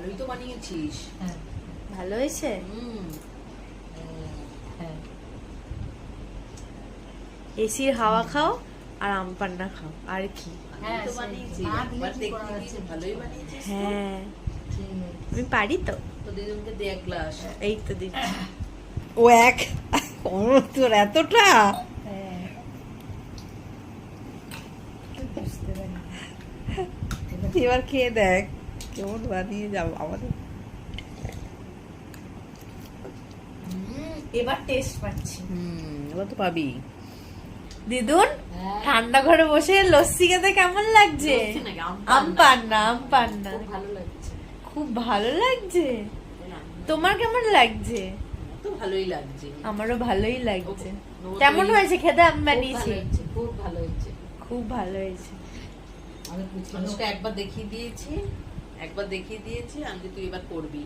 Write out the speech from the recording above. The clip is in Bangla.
ভালোই তো বানিয়েছিস। হ্যাঁ। ভালো হয়েছে? হুম। হ্যাঁ। এসির হাওয়া খাও আর আম পান্না খাও আর কি? তো। হ্যাঁ আমি পারি তো। এই তো দিচ্ছি। ও এক? তোর এতটা? হ্যাঁ। এবার খেয়ে দেখ। কেমন বানিয়ে যাব আমাদের? এবার টেস্ট পাচ্ছি। হুম এবার তো পাবি। দিদুন হ্যাঁ। ঠান্ডা ঘরে বসে লস্যি খেতে কেমন লাগছে? আম পান্না। আম পান্না ভালো লাগছে। খুব ভালো লাগছে? তোমার কেমন লাগছে? তো ভালোই লাগছে। আমারও ভালোই লাগছে। কেমন হয়েছে খেতে আমি খুব বানিয়েছি? ভালো হয়েছে, খুব ভালো হয়েছে। খুব ভালো হয়েছে। আমি একবার দেখিয়ে দিয়েছি। একবার দেখিয়ে দিয়েছি আমি তুই এবার করবি।